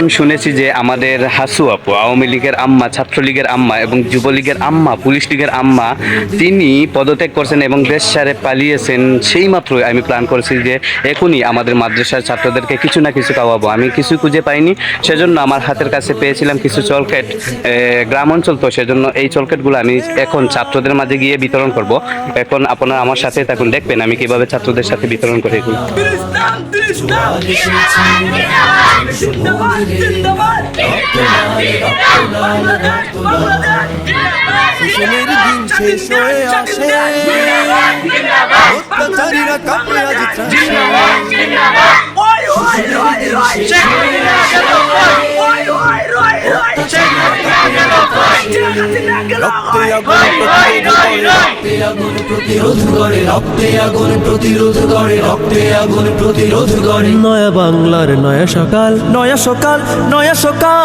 এখন শুনেছি যে আমাদের হাসু আপু আওয়ামী লীগের আম্মা ছাত্রলীগের আম্মা এবং যুবলীগের আম্মা পুলিশ লীগের আম্মা তিনি পদত্যাগ করছেন এবং দেশ সারে পালিয়েছেন সেই মাত্র আমি প্ল্যান করেছি যে এখনই আমাদের মাদ্রাসার ছাত্রদেরকে কিছু না কিছু খাওয়াবো আমি কিছু খুঁজে পাইনি সেজন্য আমার হাতের কাছে পেয়েছিলাম কিছু চলকেট গ্রাম অঞ্চল তো সেজন্য এই চলকেটগুলো আমি এখন ছাত্রদের মাঝে গিয়ে বিতরণ করব এখন আপনারা আমার সাথে থাকুন দেখবেন আমি কীভাবে ছাত্রদের সাথে বিতরণ করি শোষণের দিন শেষ হয়ে আসে। অত্যাচারীরা কাপড়ে আজ রক্তে আগুন প্রতিরোধ করে রক্তে আগুন প্রতিরোধ করে রক্তে আগুন প্রতিরোধ করে রক্তে আগুন প্রতিরোধ করে। নয়া বাংলার নয়া সকাল নয়া সকাল নয়া সকাল।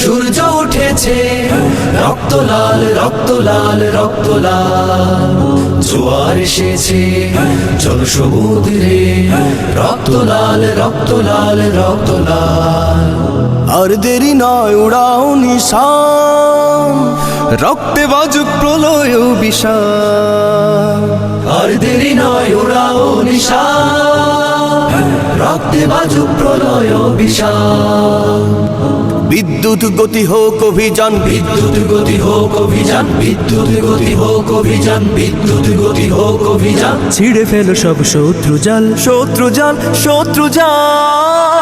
সূর্য উঠেছে। রক্ত লাল রক্ত লাল রক্ত লাল। জোয়ার এসেছে চল সমুদ্রে রক্ত লাল রক্ত লাল রক্ত লাল। আর দেরি নয়, উড়াও নিশান। রক্তে বাজুক প্রলয় বিষাণ আর দেরি নয় ওরাও নিশান। রক্তে বাজুক প্রলয় বিশাল বিদ্যুৎ গতি হোক অভিযান। বিদ্যুৎ গতি হোক অভিযান বিদ্যুৎ গতি হোক অভিযান বিদ্যুৎ গতি হোক অভিযান। ছিঁড়ে ফেলো সব শত্রু জাল শত্রু জাল শত্রু জাল